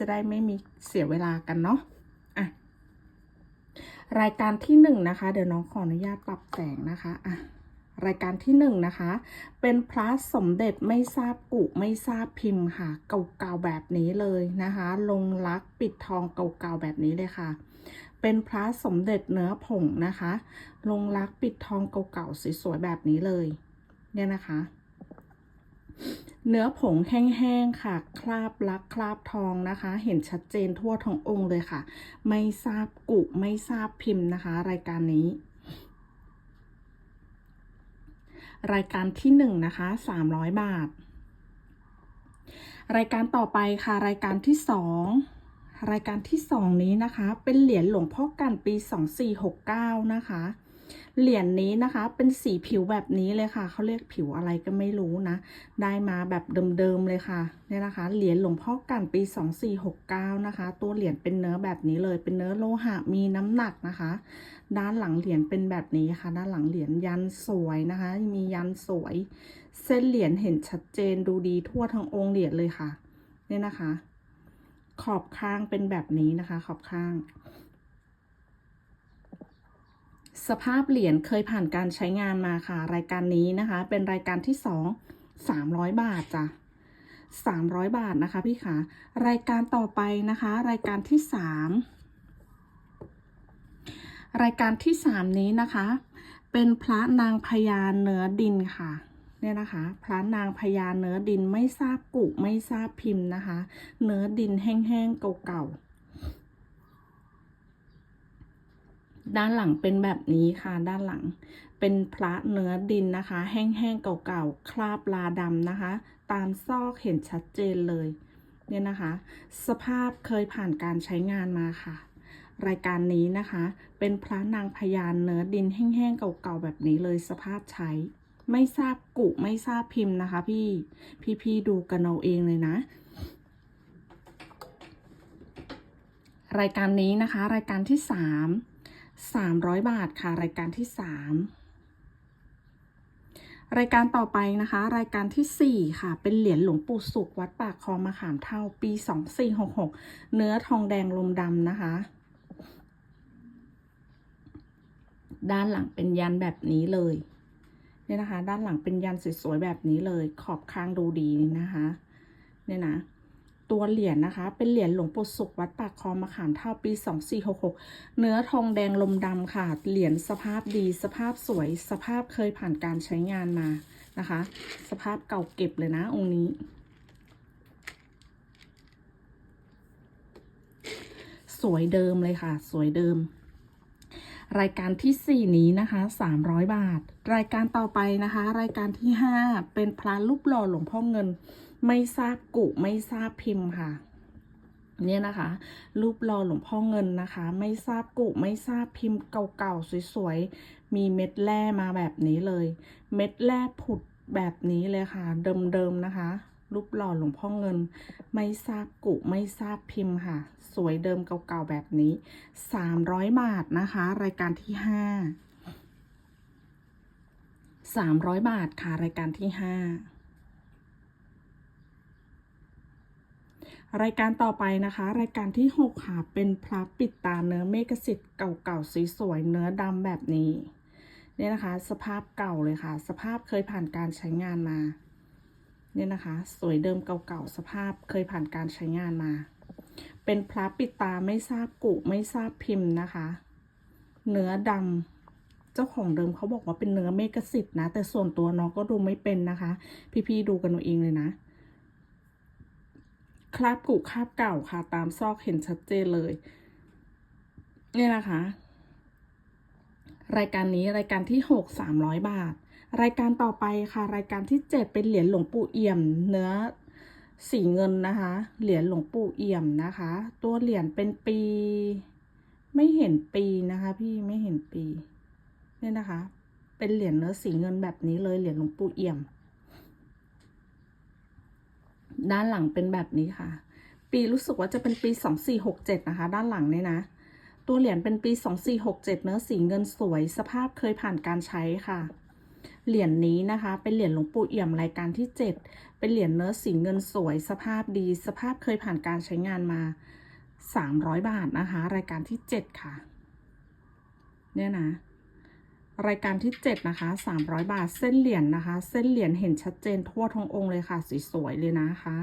จะได้ไม่มีเสียเวลากันเนาะอะรายการที่หนึ่งนะคะ เดี๋ยวน้องขออนุญาตปรับแสงนะคะอะรายการที่หนึ่งนะคะ เป็นพระสมเด็จไม่ทราบกุไม่ทราบพิมพ์ค่ะ เก่าๆแบบนี้เลยนะคะ ลงลักปิดทองเก่าๆแบบนี้เลยค่ะ เป็นพระสมเด็จเนื้อผงนะคะ ลงลักปิดทองเก่าๆสวยๆแบบนี้เลย เนี่ยนะคะ เนื้อผงแห้งๆค่ะ คราบลักคราบทองนะคะ เห็นชัดเจนทั่วทั้งองค์เลยค่ะ ไม่ทราบกุไม่ทราบพิมพ์นะคะ รายการนี้ รายการที่หนึ่งนะคะสามร้อยบาท รายการต่อไปค่ะ รายการที่สองรายการที่สองนี้นะคะ เป็นเหรียญหลวงพ่อกันปีสองสี่หกเก้านะคะ เหรียญนี้นะคะ เป็นสีผิวแบบนี้เลยค่ะ เขาเรียกผิวอะไรก็ไม่รู้นะ ได้มาแบบเดิมๆเลยค่ะ เนี่ยนะคะ เหรียญหลวงพ่อกันปี 2469 นะคะ ตัวเหรียญเป็นเนื้อแบบนี้เลย เป็นเนื้อโลหะมีน้ำหนักนะคะ ด้านหลังเหรียญเป็นแบบนี้ค่ะ ด้านหลังเหรียญยันสวยนะคะ มียันสวย เส้นเหรียญเห็นชัดเจนดูดีทั่วทั้งองค์เหรียญเลยค่ะ เนี่ยนะคะ ขอบข้างเป็นแบบนี้นะคะ ขอบข้าง สภาพเหรียญเคยผ่านการใช้งานมาค่ะ รายการนี้นะคะ เป็นรายการที่สองสามร้อยบาทจ้ะสามร้อยบาทนะคะพี่ขารายการต่อไปนะคะ รายการที่สามรายการที่สามนี้นะคะ เป็นพระนางพญาเนื้อดินค่ะเนี่ยนะคะ พระนางพญาเนื้อดินไม่ทราบกุไม่ทราบพิมพ์นะคะ เนื้อดินแห้งๆเก่าๆ ด้านหลังเป็นแบบนี้ค่ะ ด้านหลัง เป็นพระเนื้อดินนะคะ แห้งๆเก่าๆ คราบลาดำนะคะ ตามซอกเห็นชัดเจนเลย เนี่ยนะคะ สภาพเคยผ่านการใช้งานมาค่ะ รายการนี้นะคะ เป็นพระนางพญานเนื้อดินแห้งๆเก่าๆแบบนี้เลยสภาพใช้ ไม่ทราบกุไม่ทราบพิมพ์นะคะ พี่ พี่ๆดูกันเอาเองเลยนะรายการนี้นะคะ รายการที่สามสามร้อยบาทค่ะ รายการที่สามรายการต่อไปนะคะ รายการที่สี่ค่ะ เป็นเหรียญหลวงปู่สุขวัดปากคลองมะขามเท่าปีสองสี่หกหกเนื้อทองแดงลมดำนะคะ ด้านหลังเป็นยันแบบนี้เลยเนี่ยนะคะ ด้านหลังเป็นยันสวยๆแบบนี้เลย ขอบข้างดูดีนะคะ เนี่ยนะ ตัวเหรียญนะคะ เป็นเหรียญหลวงปู่สุขวัดปากคลองมะขามเท่าปี 2466 เนื้อทองแดงลมดำค่ะ เหรียญสภาพดีสภาพสวย สภาพเคยผ่านการใช้งานมานะคะ สภาพเก่าเก็บเลยนะองค์นี้สวยเดิมเลยค่ะ สวยเดิม รายการที่ 4 นี้นะคะ 300 บาท รายการต่อไปนะคะ รายการที่ 5 เป็นพระรูปหล่อหลวงพ่อเงิน ไม่ทราบกุไม่ทราบพิมพ์ค่ะ เนี่ยนะคะ รูปหล่อหลวงพ่อเงินนะคะ ไม่ทราบกุไม่ทราบพิมพ์เก่าๆสวยๆ มีเม็ดแร่มาแบบนี้เลย เม็ดแร่ผุดแบบนี้เลยค่ะ เดิมๆนะคะ รูปหล่อหลวงพ่อเงิน ไม่ทราบกุไม่ทราบพิมพ์ค่ะ สวยเดิมเก่าๆแบบนี้ 300 บาทนะคะ รายการที่ 5 300 บาทค่ะ รายการที่ 5 รายการต่อไปนะคะ รายการที่ 6 ค่ะ เป็นพระปิดตาเนื้อเมกสิทธิ์เก่าๆสีสวยๆเนื้อดำแบบนี้เนี่ยนะคะ สภาพเก่าเลยค่ะ สภาพเคยผ่านการใช้งานมา เนี่ยนะคะ สวยเดิมเก่าๆสภาพเคยผ่านการใช้งานมา เป็นพระปิดตาไม่ทราบกุไม่ทราบพิมพ์นะคะ เนื้อดำเจ้าของเดิมเขาบอกว่าเป็นเนื้อเมกสิทธ์นะ แต่ส่วนตัวน้องก็ดูไม่เป็นนะคะ พี่ๆดูกันเอาเองเลยนะ คราบกุคราบเก่าค่ะ ตามซอกเห็นชัดเจนเลย เนี่ยนะคะ รายการนี้รายการที่หกสามร้อยบาท รายการต่อไปค่ะ รายการที่เจ็ดเป็นเหรียญหลวงปู่เอี่ยม เนื้อสีเงินนะคะ เหรียญหลวงปู่เอี่ยมนะคะ ตัวเหรียญเป็นปี ไม่เห็นปีนะคะพี่ไม่เห็นปีเนี่ยนะคะ เป็นเหรียญเนื้อสีเงินแบบนี้เลยเหรียญหลวงปู่เอี่ยม ด้านหลังเป็นแบบนี้ค่ะ ปีรู้สึกว่าจะเป็นปี2467นะคะ ด้านหลังเนี่ยนะ ตัวเหรียญเป็นปี2467เนื้อสีเงินสวย สภาพเคยผ่านการใช้ค่ะ เหรียญนี้นะคะ เป็นเหรียญหลวงปู่เอี่ยมรายการที่ 7 เป็นเหรียญเนื้อสีเงินสวย สภาพดี สภาพเคยผ่านการใช้งานมา 300 บาทนะคะ รายการที่ 7 ค่ะ เนี่ยนะ รายการที่ 7 นะคะ 300 บาท เส้นเหรียญนะคะ เส้นเหรียญเห็นชัดเจนทั่วทั้งองค์เลยค่ะ สีสวยเลยนะคะ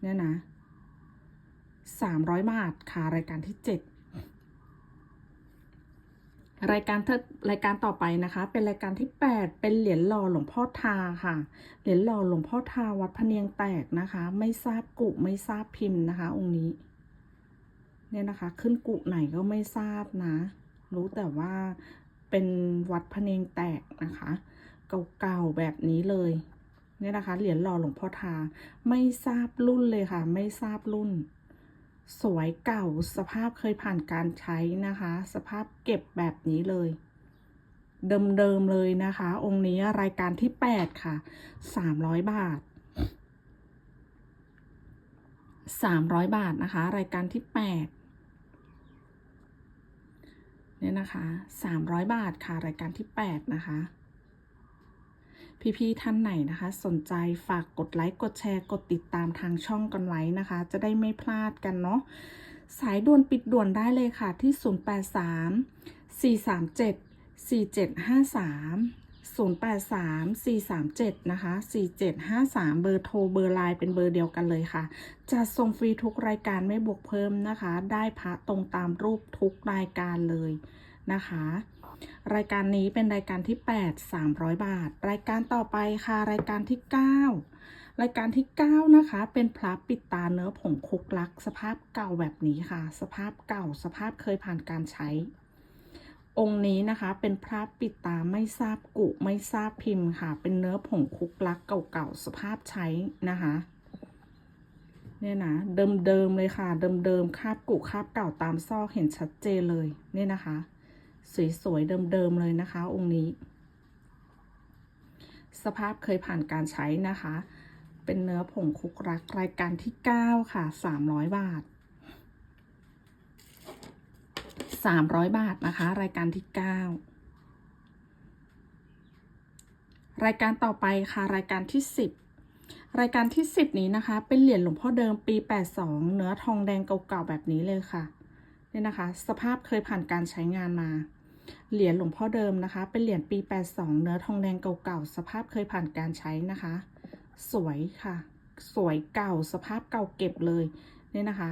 เนี่ยนะ 300 บาทค่ะ รายการที่ 7 รายการเรายการต่อไปนะคะ เป็นรายการที่ 8 เป็นเหรียญหล่อหลวงพ่อทาค่ะ เหรียญหล่อหลวงพ่อทาวัดพะเนียงแตกนะคะ ไม่ทราบกุไม่ทราบพิมพ์นะคะ องค์นี้ เนี่ยนะคะ ขึ้นกุไหนก็ไม่ทราบนะ รู้แต่ว่าเป็นวัดพะเนียงแตกนะคะ เก่าๆแบบนี้เลย เนี่ยนะคะ เหรียญหล่อหลวงพ่อทา ไม่ทราบรุ่นเลยค่ะ ไม่ทราบรุ่น สวยเก่าสภาพเคยผ่านการใช้นะคะ สภาพเก็บแบบนี้เลย เดิมๆเลยนะคะ องค์นี้รายการที่ 8 ค่ะ 300 บาท 300 บาทนะคะ รายการที่ 8 เนี่ยนะคะ 300 บาทค่ะ รายการที่ 8 นะคะ พี่ๆท่านไหนนะคะ สนใจฝากกดไลค์กดแชร์กดติดตามทางช่องกันไว้นะคะ จะได้ไม่พลาดกันเนาะสายด่วนปิดด่วนได้เลยค่ะที่ 083 437 4753 083 437 นะคะ 4753 เบอร์โทร เบอร์ไลน์เป็นเบอร์เดียวกันเลยค่ะ จะส่งฟรีทุกรายการไม่บวกเพิ่มนะคะ ได้พระตรงตามรูปทุกรายการเลย นะคะ รายการนี้เป็นรายการที่ 8 300 บาท รายการต่อไปค่ะ รายการที่ 9 รายการที่ 9 นะคะ เป็นพระปิดตาเนื้อผงคุกลัก สภาพเก่าแบบนี้ค่ะ สภาพเก่า สภาพเคยผ่านการใช้ องค์นี้นะคะ เป็นพระปิดตาไม่ทราบกุไม่ทราบพิมพ์ค่ะ เป็นเนื้อผงคุกลักเก่าๆสภาพใช้นะคะเนี่ยนะเดิมๆเลยค่ะ เดิมๆคาบกุคาบเก่าตามซอกเห็นชัดเจนเลยเนี่ยนะคะ สวยๆเดิมๆเลยนะคะ องค์นี้ สภาพเคยผ่านการใช้นะคะ เป็นเนื้อผงคุกรักรายการที่ 9 ค่ะ 300 บาท 300 บาทนะคะ รายการที่ 9รายการต่อไปค่ะรายการที่ 10 รายการที่ 10 นี้นะคะ เป็นเหรียญหลวงพ่อเดิมปี 82 เนื้อทองแดงเก่าๆแบบนี้เลยค่ะเนี่ยนะคะ สภาพเคยผ่านการใช้งานมา เหรียญหลวงพ่อเดิมนะคะ เป็นเหรียญปี 82 เนื้อทองแดงเก่าๆ สภาพเคยผ่านการใช้นะคะ สวยค่ะ สวยเก่าสภาพเก่าเก็บเลยเนี่ยนะคะ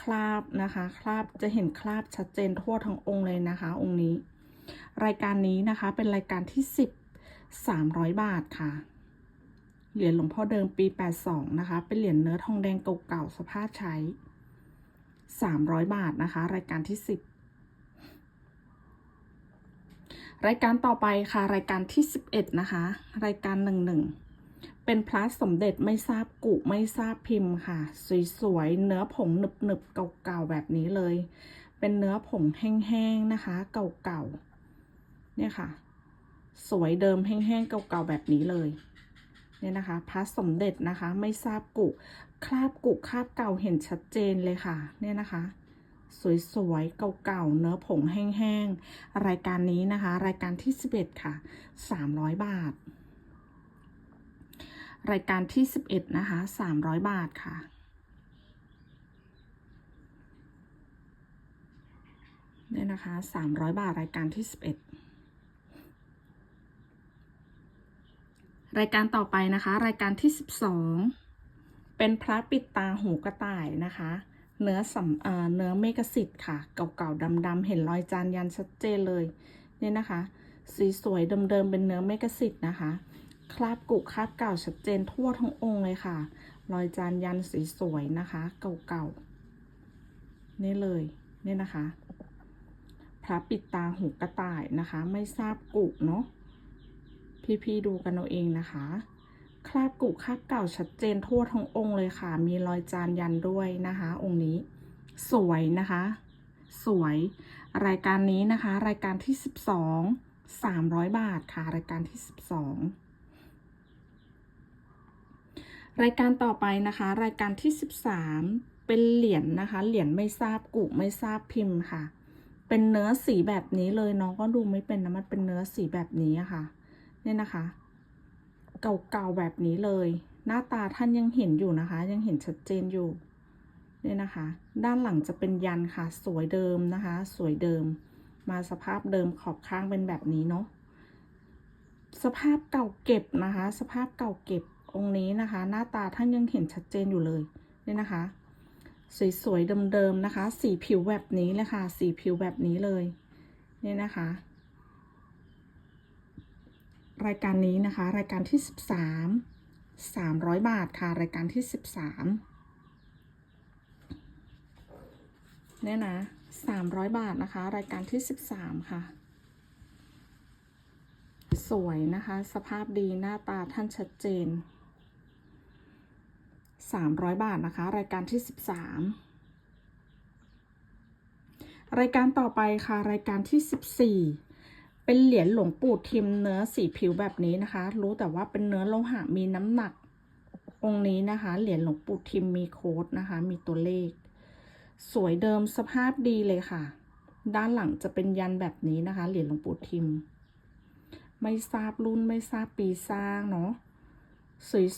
คราบนะคะ คราบจะเห็นคราบชัดเจนทั่วทั้งองค์เลยนะคะ องค์นี้ รายการนี้นะคะเป็นรายการที่ 10 300 บาทค่ะ เหรียญหลวงพ่อเดิมปี 82 นะคะ เป็นเหรียญเนื้อทองแดงเก่าๆ สภาพใช้ 300 บาทนะคะ รายการที่ 10 รายการต่อไปค่ะ รายการที่ 11 นะคะ รายการ11เป็นพระสสมเด็จไม่ทราบกุไม่ทราบพิมพ์ค่ะ สวยๆ เนื้อผงหนึบๆ เก่าๆ แบบนี้เลย เป็นเนื้อผงแห้งๆ นะคะ เก่าๆ เนี่ยค่ะ สวยเดิมแห้งๆ เก่าๆ แบบนี้เลย เนี่ยนะคะพระสมเด็จนะคะ ไม่ทราบกุคราบกุคราบเก่าเห็นชัดเจนเลยค่ะ เนี่ยนะคะ สวยๆ เก่าๆ เนื้อผงแห้งๆ รายการนี้นะคะ รายการที่ 11 ค่ะ 300 บาท รายการที่ 11 นะคะ 300 บาทค่ะเนี่ยนะคะ 300 บาท รายการที่ 11 รายการต่อไปนะคะ รายการที่ 12 เป็นพระปิดตาหูกระต่ายนะคะ เนื้อสำเอ่อเนื้อเมกสิทธิ์ค่ะ เก่าๆดำๆเห็นรอยจานยันชัดเจนเลยเนี่ยนะคะ สีสวยเดิมๆเป็นเนื้อเมกสิทธิ์นะคะ คราบกุคราบเก่าชัดเจนทั่วทั้งองค์เลยค่ะ รอยจานยันสีสวยนะคะ เก่าๆนี่เลยเนี่ยนะคะ พระปิดตาหูกระต่ายนะคะ ไม่ทราบกุเนาะพี่ๆดูกันเอาเองนะคะ คราบกุคราบเก่าชัดเจนทั่วทั้งองค์เลยค่ะ มีรอยจานยันด้วยนะคะ องค์นี้ สวยนะคะ สวย รายการนี้นะคะ รายการที่ 12 300 บาทค่ะ รายการที่ 12 รายการต่อไปนะคะ รายการที่ 13 เป็นเหรียญนะคะ เหรียญไม่ทราบกุไม่ทราบพิมพ์ค่ะ เป็นเนื้อสีแบบนี้เลยน้องก็ดูไม่เป็นนะมันเป็นเนื้อสีแบบนี้ค่ะ เนี่ยนะคะ เก่าๆแบบนี้เลย หน้าตาท่านยังเห็นอยู่นะคะ ยังเห็นชัดเจนอยู่เนี่ยนะคะ ด้านหลังจะเป็นยันค่ะ สวยเดิมนะคะ สวยเดิม มาสภาพเดิมขอบข้างเป็นแบบนี้เนาะสภาพเก่าเก็บนะคะ สภาพเก่าเก็บองค์นี้นะคะ หน้าตาท่านยังเห็นชัดเจนอยู่เลยเนี่ยนะคะ สวยๆเดิมๆนะคะ สีผิวแบบนี้เลยค่ะ สีผิวแบบนี้เลยเนี่ยนะคะ รายการนี้นะคะ รายการที่ 13 300 บาทค่ะ รายการที่ 13เนี่ยนะ300 บาทนะคะ รายการที่ 13 ค่ะ สวยนะคะ สภาพดีหน้าตาท่านชัดเจน 300 บาทนะคะ รายการที่ 13 รายการต่อไปค่ะ รายการที่ 14 เป็นเหรียญหลวงปู่ทิมเนื้อสีผิวแบบนี้นะคะ รู้แต่ว่าเป็นเนื้อโลหะมีน้ำหนัก องค์นี้นะคะ เหรียญหลวงปู่ทิมมีโค้ดนะคะ มีตัวเลข สวยเดิมสภาพดีเลยค่ะ ด้านหลังจะเป็นยันแบบนี้นะคะ เหรียญหลวงปู่ทิม ไม่ทราบรุ่นไม่ทราบปีสร้างเนาะ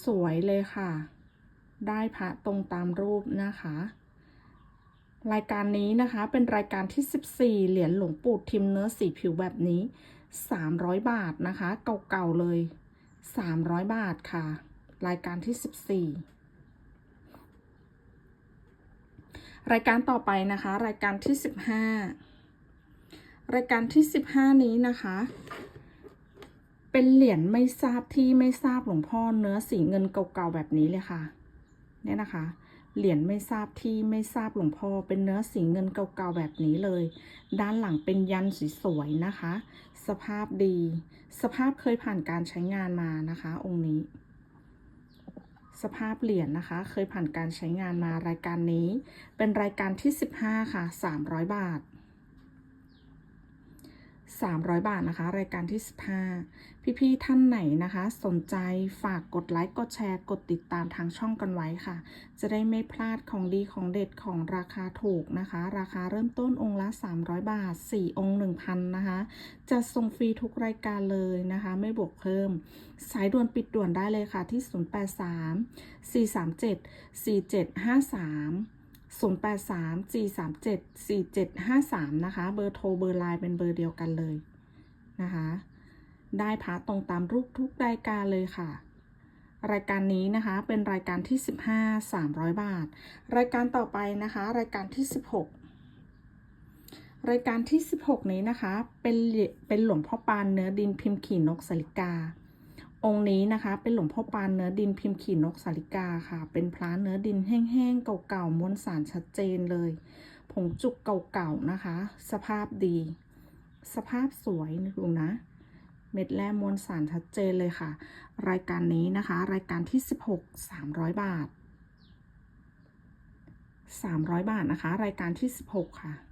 สวยๆเลยค่ะ ได้พระตรงตามรูปนะคะ รายการนี้นะคะเป็นรายการที่ 14 เหรียญหลวงปู่ทิมเนื้อสีผิวแบบนี้ 300 บาทนะคะ เก่าๆเลย 300 บาทค่ะ รายการที่ 14 รายการต่อไปนะคะ รายการที่ 15 รายการที่ 15 นี้นะคะ เป็นเหรียญไม่ทราบที่ไม่ทราบหลวงพ่อเนื้อสีเงินเก่าๆแบบนี้เลยค่ะ เนี่ยนะคะ เหรียญไม่ทราบที่ไม่ทราบหลวงพ่อเป็นเนื้อสีเงินเก่าๆแบบนี้เลย ด้านหลังเป็นยันสวยๆนะคะ สภาพดี สภาพเคยผ่านการใช้งานมานะคะ องค์นี้ สภาพเหรียญนะคะ เคยผ่านการใช้งานมารายการนี้ เป็นรายการที่ 15 ค่ะ 300 บาท 300 บาทนะคะ รายการที่ 15 พี่ๆท่านไหนนะคะ สนใจฝากกดไลค์ กดแชร์ กดติดตามทางช่องกันไว้ค่ะ จะได้ไม่พลาดของดีของเด็ดของราคาถูกนะคะ ราคาเริ่มต้นองค์ละ 300 บาท 4 องค์ 1,000 นะคะ จะส่งฟรีทุกรายการเลยนะคะ ไม่บวกเพิ่ม สายด่วนปิดด่วนได้เลยค่ะที่ 083 437 4753 083 437 4753 นะคะ เบอร์โทรเบอร์ไลน์เป็นเบอร์เดียวกันเลยนะคะ ได้พระตรงตามรูปทุกรายการเลยค่ะ รายการนี้นะคะเป็นรายการที่ 15 300 บาท รายการต่อไปนะคะ รายการที่ 16 รายการที่ 16 นี้นะคะ เป็นเป็นหลวงพ่อปานเนื้อดินพิมพ์ขี่นกสลิกา องค์นี้นะคะ เป็นหลวงพ่อปานเนื้อดินพิมพ์ขี่นกสาลิกาค่ะ เป็นพระเนื้อดินแห้งๆเก่าๆมวลสารชัดเจนเลย ผงจุกเก่าๆนะคะ สภาพดี สภาพสวยดูนะ เม็ดแร่มวลสารชัดเจนเลยค่ะ รายการนี้นะคะ รายการที่ 16 300 บาท 300 บาทนะคะ รายการที่ 16 ค่ะ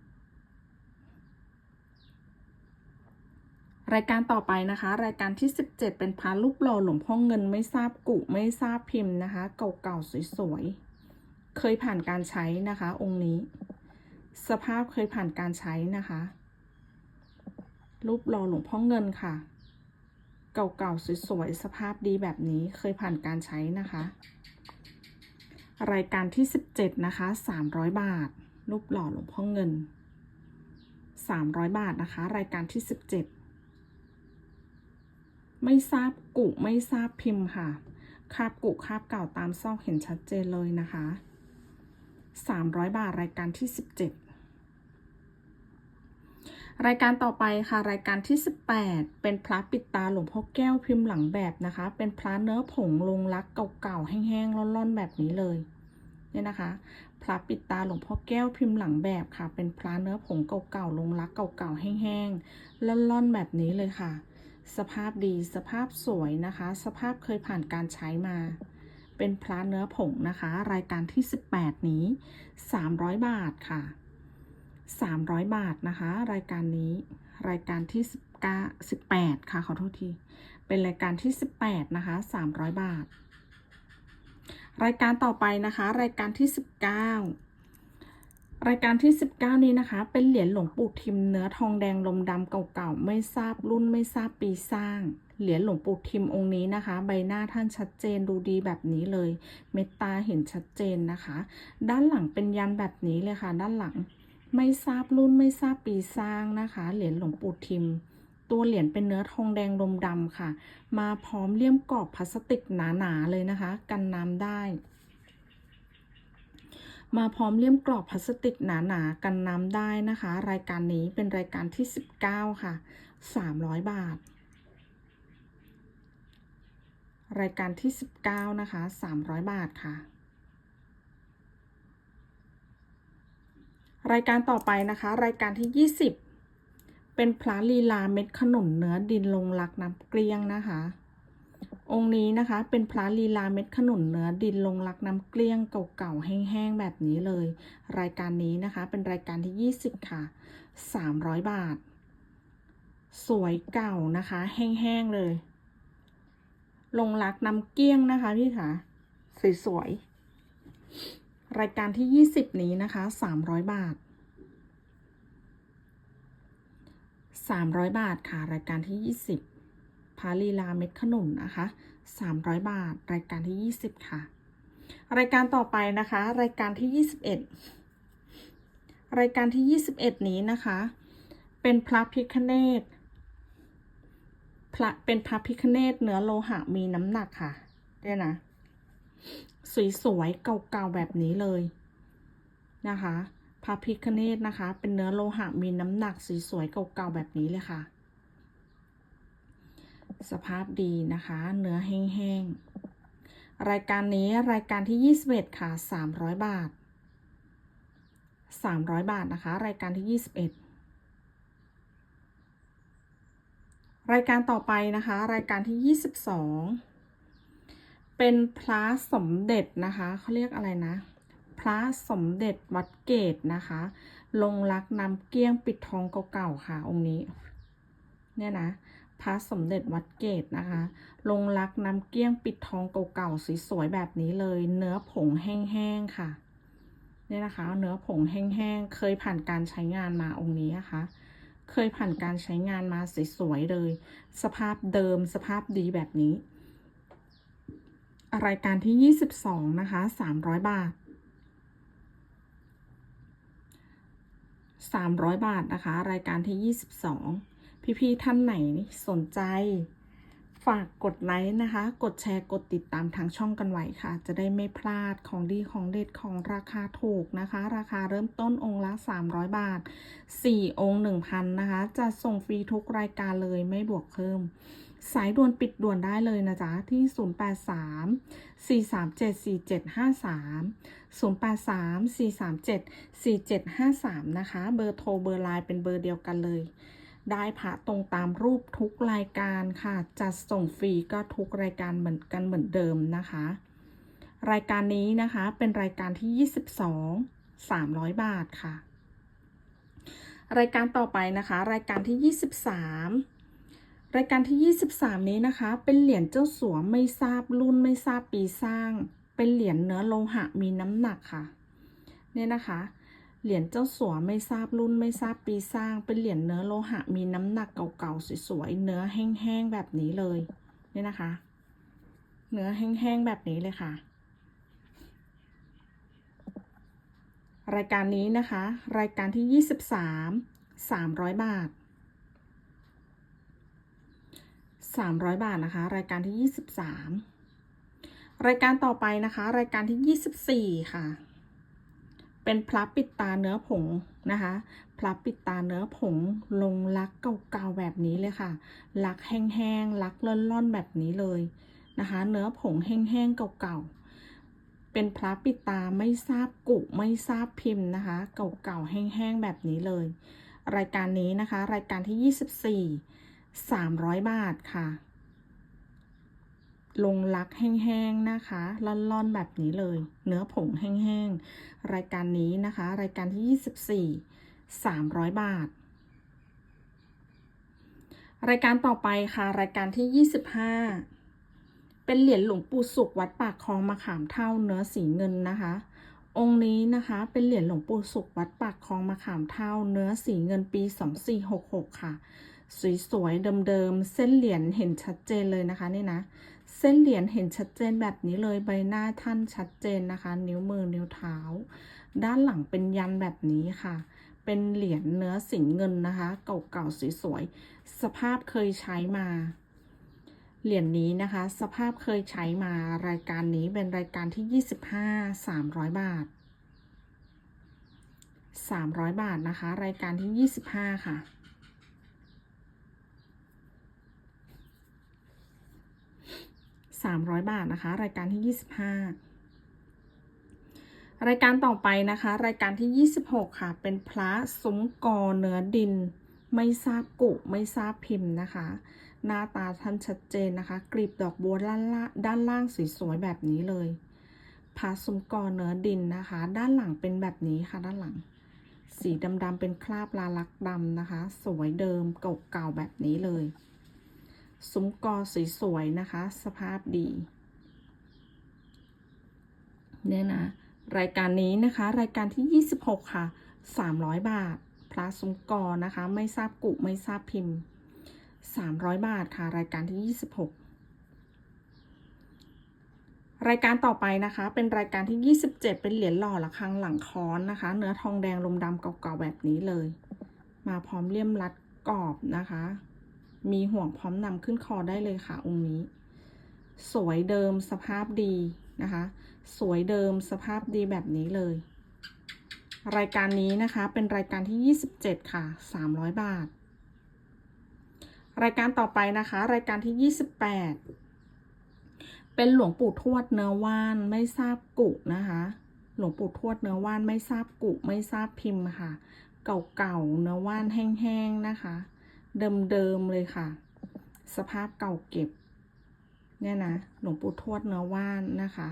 รายการต่อไปนะคะ รายการที่ 17 เป็นพระรูปหล่อหลวงพ่อเงินไม่ทราบกุไม่ทราบพิมพ์นะคะ เก่าๆสวยๆ เคยผ่านการใช้นะคะ องค์นี้ สภาพเคยผ่านการใช้นะคะ รูปหล่อหลวงพ่อเงินค่ะ เก่าๆสวยๆ สภาพดีแบบนี้เคยผ่านการใช้นะคะ รายการที่ 17 นะคะ 300 บาท รูปหล่อหลวงพ่อเงิน 300 บาทนะคะ รายการที่ 17 ไม่ทราบกุไม่ทราบพิมพ์ค่ะ คาบกุคาบเก่าตามซอกเห็นชัดเจนเลยนะคะ 300 บาทรายการที่ 17 รายการต่อไปค่ะ รายการที่ 18 เป็นพระปิดตาหลวงพ่อแก้วพิมพ์หลังแบบนะคะ เป็นพระเนื้อผงลงรักเก่าๆแห้งๆร่อนๆแบบนี้เลยเนี่ยนะคะพระปิดตาหลวงพ่อแก้วพิมพ์หลังแบบค่ะ เป็นพระเนื้อผงเก่าๆลงรักเก่าๆแห้งๆร่อนๆแบบนี้เลยค่ะ สภาพดีสภาพสวยนะคะ สภาพเคยผ่านการใช้มา เป็นพระเนื้อผงนะคะ รายการที่ 18 นี้ 300 บาทค่ะ 300 บาทนะคะ รายการนี้รายการที่19 18 ค่ะ ขอโทษที เป็นรายการที่ 18 นะคะ 300 บาท รายการต่อไปนะคะ รายการที่ 19 รายการที่ 19 นี้นะคะ เป็นเหรียญหลวงปู่ทิมเนื้อทองแดงลมดำเก่าๆ ไม่ทราบรุ่นไม่ทราบปีสร้าง เหรียญหลวงปู่ทิมองค์นี้นะคะ ใบหน้าท่านชัดเจนดูดีแบบนี้เลย เมตตาเห็นชัดเจนนะคะ ด้านหลังเป็นยันแบบนี้เลยค่ะ ด้านหลังไม่ทราบรุ่นไม่ทราบปีสร้างนะคะ เหรียญหลวงปู่ทิม ตัวเหรียญเป็นเนื้อทองแดงดมดำค่ะ มาพร้อมเลี่ยมกรอบพลาสติกหนาๆเลยนะคะ กันน้ำได้ มาพร้อมเลี่ยมกรอบพลาสติกหนาๆ กันน้ำได้นะคะ รายการนี้เป็นรายการที่ 19 ค่ะ 300 บาท รายการที่ 19 นะคะ 300 บาทค่ะ รายการต่อไปนะคะ รายการที่ 20 เป็นพระลีลาเม็ดขนุนเนื้อดินลงรักน้ำเกลี้ยงนะคะ องค์นี้นะคะ เป็นพระลีลาเม็ดขนุนเนื้อดินลงรักน้ำเกลี้ยงเก่าๆแห้งๆแบบนี้เลย รายการนี้นะคะ เป็นรายการที่ 20 ค่ะ 300 บาท สวยเก่านะคะ แห้งๆเลย ลงรักน้ำเกลี้ยงนะคะพี่คะสวยๆรายการที่ 20 นี้นะคะ 300 บาท 300 บาทค่ะ รายการที่ 20 พาลีลาเม็ดขนุนนะคะ 300 บาท รายการที่ 20 ค่ะ รายการต่อไปนะคะ รายการที่ 21 รายการที่ 21 นี้นะคะ เป็นพระพิคเนตพระเป็นพระพิคเนตเนื้อโลหะมีน้ำหนักค่ะเนี่ยนะสวยๆเก่าๆแบบนี้เลยนะคะพระพิคเนตนะคะ เป็นเนื้อโลหะมีน้ำหนักสวยๆเก่าๆแบบนี้เลยค่ะ สภาพดีนะคะ เนื้อแห้งๆ รายการนี้รายการที่ 21 ค่ะ 300 บาท 300 บาทนะคะ รายการที่ 21 รายการต่อไปนะคะ รายการที่ 22 เป็นพระสมเด็จนะคะเขาเรียกอะไรนะพระสมเด็จวัดเกตนะคะ ลงรักนำเกี้ยงปิดทองเก่าๆค่ะ องค์นี้ เนี่ยนะ พระสมเด็จวัดเกตนะคะ ลงรักน้ำเกี้ยงปิดทองเก่าๆสวยๆแบบนี้เลย เนื้อผงแห้งๆค่ะเนี่ยนะคะ เนื้อผงแห้งๆ เคยผ่านการใช้งานมาองค์นี้นะคะ เคยผ่านการใช้งานมาสวยๆเลย สภาพเดิมสภาพดีแบบนี้ รายการที่ 22 นะคะ 300 บาท 300 บาทนะคะ รายการที่ 22 พี่ๆท่านไหนสนใจ ฝากกดไลค์นะคะ กดแชร์กดติดตามทางช่องกันไว้ค่ะ จะได้ไม่พลาดของดีของเด็ดของราคาถูกนะคะ ราคาเริ่มต้นองค์ละ 300 บาท 4 องค์ 1,000 นะคะ จะส่งฟรีทุกรายการเลยไม่บวกเพิ่มสายด่วนปิดด่วนได้เลยนะจ๊ะ ที่ 083 437 53 083 437 4753 นะคะ เบอร์โทรเบอร์ไลน์เป็นเบอร์เดียวกันเลย ได้พระตรงตามรูปทุกรายการค่ะ จัดส่งฟรีก็ทุกรายการเหมือนกันเหมือนเดิมนะคะ รายการนี้นะคะเป็นรายการที่ 22 300 บาทค่ะ รายการต่อไปนะคะ รายการที่ 23รายการที่ 23 นี้นะคะ เป็นเหรียญเจ้าสัวไม่ทราบรุ่นไม่ทราบปีสร้าง เป็นเหรียญเนื้อโลหะมีน้ำหนักค่ะ เนี่ยนะคะ เหรียญเจ้าสัวไม่ทราบรุ่นไม่ทราบปีสร้าง เป็นเหรียญเนื้อโลหะมีน้ำหนักเก่าๆสวยๆเนื้อแห้งๆแบบนี้เลยเนี่ยนะคะ เนื้อแห้งๆแบบนี้เลยค่ะ รายการนี้นะคะ รายการที่ 23 300 บาท 300 บาทนะคะ รายการที่ 23 รายการต่อไปนะคะ รายการที่ 24 ค่ะ เป็นพระปิดตาเนื้อผงนะคะพระปิดตาเนื้อผงลงลักเก่าๆแบบนี้เลยค่ะลักแห้งๆลักล่อนๆแบบนี้เลยนะคะ เนื้อผงแห้งๆเก่าๆ เป็นพระปิดตาไม่ทราบกุไม่ทราบพิมพ์นะคะ เก่าๆแห้งๆแบบนี้เลย รายการนี้นะคะ รายการที่ 24 300 บาทค่ะ ลงลักแห้งๆนะคะล่อนๆแบบนี้เลย เนื้อผงแห้งๆ รายการนี้นะคะ รายการที่ 24 300 บาท รายการต่อไปค่ะ รายการที่ 25 เป็นเหรียญหลวงปู่สุขวัดปากคลองมะขามเท่าเนื้อสีเงินนะคะ องค์นี้นะคะเป็นเหรียญหลวงปู่สุขวัดปากคลองมะขามเท่าเนื้อสีเงินปี 2466 ค่ะ สวยๆเดิมๆเส้นเหรียญเห็นชัดเจนเลยนะคะนี่นะ เส้นเหรียญเห็นชัดเจนแบบนี้เลยใบหน้าท่านชัดเจนนะคะ นิ้วมือนิ้วเท้า ด้านหลังเป็นยันแบบนี้ค่ะ เป็นเหรียญเนื้อสิงเงินนะคะ เก่าๆสวยๆสภาพเคยใช้มา เหรียญนี้นะคะ สภาพเคยใช้มารายการนี้เป็นรายการที่ 25 300 บาท 300 บาทนะคะ รายการที่ 25 ค่ะ 300 บาทนะคะ รายการที่ 25 รายการต่อไปนะคะ รายการที่ 26 ค่ะ เป็นพระซุ้มกอเนื้อดิน ไม่ทราบกุไม่ทราบพิมพ์นะคะ หน้าตาท่านชัดเจนนะคะกลีบดอกบัวด้านล่างด้านล่างสวยๆแบบนี้เลยพระซุ้มกอเนื้อดินนะคะ ด้านหลังเป็นแบบนี้ค่ะด้านหลังสีดำๆเป็นคราบลาลักดำนะคะ สวยเดิมเก่าๆแบบนี้เลย ซุ้มกอสวยๆนะคะ สภาพดี เนี่ยนะ รายการนี้นะคะ รายการที่ 26 ค่ะ 300 บาท พระซุ้มกอนะคะ ไม่ทราบกุไม่ทราบพิมพ์ 300 บาทค่ะ รายการที่ 26รายการต่อไปนะคะ เป็นรายการที่ 27 เป็นเหรียญหล่อระฆังหลังค้อนนะคะ เนื้อทองแดงลมดำเก่าๆแบบนี้เลย มาพร้อมเลี่ยมรัดกรอบนะคะ มีห่วงพร้อมนำขึ้นคอได้เลยค่ะองค์นี้ สวยเดิมสภาพดีนะคะ สวยเดิมสภาพดีแบบนี้เลย รายการนี้นะคะเป็นรายการที่ 27 ค่ะ 300 บาท รายการต่อไปนะคะ รายการที่ 28 เป็นหลวงปู่ทวดเนื้อว่านไม่ทราบกุนะคะ หลวงปู่ทวดเนื้อว่านไม่ทราบกุไม่ทราบพิมพ์ค่ะ เก่าๆเนื้อว่านแห้งๆนะคะ เดิมๆเลยค่ะ สภาพเก่าเก็บ เนี่ยนะหลวงปู่ทวดเนื้อว่านนะคะ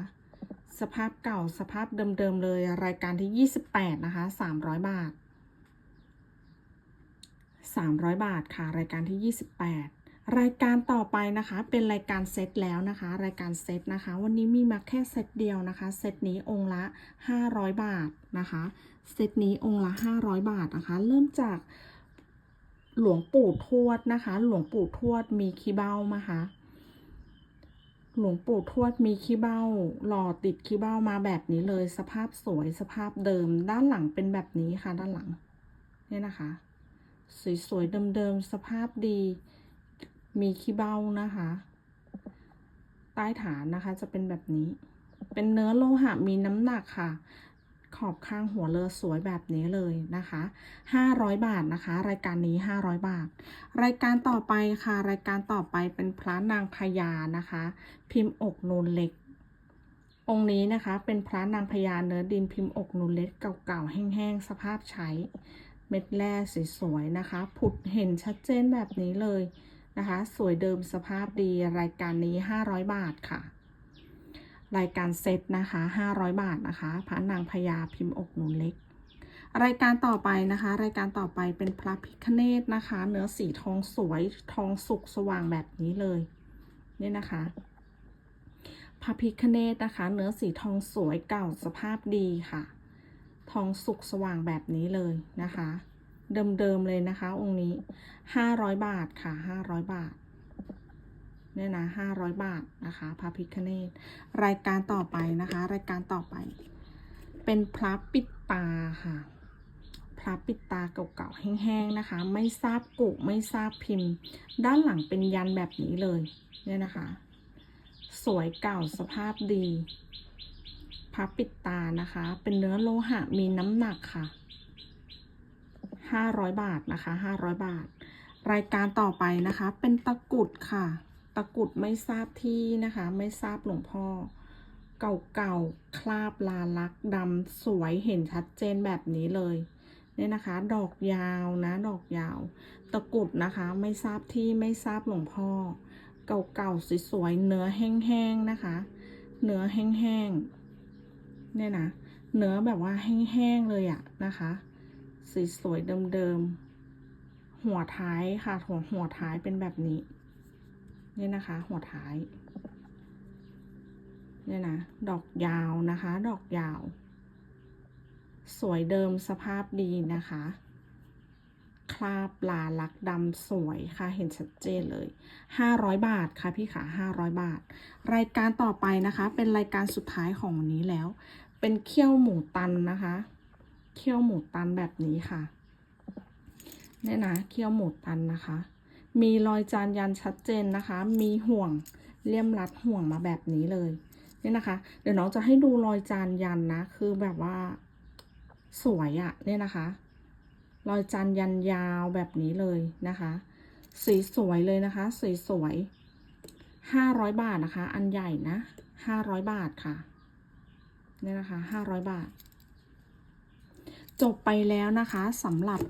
สภาพเก่าสภาพเดิมๆเลย รายการที่ 28 นะคะ 300 บาท 300 บาทค่ะ รายการที่ 28รายการต่อไปนะคะเป็นรายการเซตแล้วนะคะ รายการเซตนะคะ วันนี้มีมาแค่เซตเดียวนะคะ เซตนี้องค์ละ 500 บาทนะคะ เซตนี้องค์ละ 500 บาทนะคะ เริ่มจาก หลวงปู่ทวดนะคะ หลวงปู่ทวดมีขี้เบ้ามาคะหลวงปู่ทวดมีขี้เบ้าหล่อติดขี้เบ้ามาแบบนี้เลย สภาพสวยสภาพเดิม ด้านหลังเป็นแบบนี้ค่ะ ด้านหลัง เนี่ยนะคะ สวยๆเดิมๆสภาพดี มีขี้เบ้านะคะ ใต้ฐานนะคะจะเป็นแบบนี้ เป็นเนื้อโลหะมีน้ำหนักค่ะ ขอบข้างหัวเรือสวยแบบนี้เลยนะคะ 500 บาทนะคะ รายการนี้ 500 บาท รายการต่อไปค่ะ รายการต่อไปเป็นพระนางพญานะคะ พิมพ์อกนูนเล็ก องค์นี้นะคะเป็นพระนางพญาเนื้อดินพิมพ์อกนูนเล็กเก่าๆแห้งๆสภาพใช้เม็ดแร่สวยๆนะคะ ผุดเห็นชัดเจนแบบนี้เลยนะคะ สวยเดิมสภาพดีรายการนี้ 500 บาทค่ะ รายการเซตนะคะ 500 บาทนะคะพระนางพญาพิมพ์อกหนูนเล็ก รายการต่อไปนะคะ รายการต่อไปเป็นพระพิคเนตนะคะ เนื้อสีทองสวยทองสุกสว่างแบบนี้เลยนี่นะคะพระพิคเนตนะคะ เนื้อสีทองสวยเก่าสภาพดีค่ะ ทองสุกสว่างแบบนี้เลยนะคะ เดิมๆเลยนะคะ องค์นี้ห้าร้อยบาทค่ะห้าร้อยบาท เนี่ยนะห้าร้อยบาทนะคะพระพิคเนตรายการต่อไปนะคะ รายการต่อไป เป็นพระปิดตาค่ะ พระปิดตาเก่าๆแห้งๆนะคะ ไม่ทราบกุไม่ทราบพิมพ์ ด้านหลังเป็นยันแบบนี้เลยเนี่ยนะคะ สวยเก่าสภาพดีพับปิดตานะคะ เป็นเนื้อโลหะมีน้ำหนักค่ะ500บาทนะคะ500บาท รายการต่อไปนะคะ เป็นตะกุดค่ะ ตะกุดไม่ทราบที่นะคะ ไม่ทราบหลวงพ่อ เก่าๆ คราบลาลักดำสวยเห็นชัดเจนแบบนี้เลย เนี่ยนะคะ ดอกยาวนะ ดอกยาว ตะกุดนะคะ ไม่ทราบที่ไม่ทราบหลวงพ่อ เก่าๆ สวยๆ เนื้อแห้งๆ นะคะ เนื้อแห้งๆ เนี่ยนะ เนื้อแบบว่าแห้งๆ เลยอะนะคะ สวยๆ เดิมๆ หัวท้ายค่ะหัวหัวท้ายเป็นแบบนี้ เนี่ยนะคะ หัวท้าย เนี่ยนะ ดอกยาวนะคะ ดอกยาว สวยเดิมสภาพดีนะคะ คราบลาลักดำสวยค่ะ เห็นชัดเจนเลย 500 บาทค่ะพี่ขา500 บาท รายการต่อไปนะคะ เป็นรายการสุดท้ายของวันนี้แล้ว เป็นเคี่ยวหมูตันนะคะเคี่ยวหมูตันแบบนี้ค่ะ เนี่ยนะเคี่ยวหมูตันนะคะ มีรอยจานยันชัดเจนนะคะ มีห่วงเลี่ยมรัดห่วงมาแบบนี้เลยเนี่ยนะคะ เดี๋ยวน้องจะให้ดูรอยจานยันนะ คือแบบว่าสวยอะเนี่ยนะคะ รอยจานยันยาวแบบนี้เลยนะคะ สีสวยเลยนะคะ สีสวยห้าร้อยบาทนะคะ อันใหญ่นะห้าร้อยบาทค่ะเนี่ยนะคะห้าร้อยบาท จบไปแล้วนะคะสำหรับ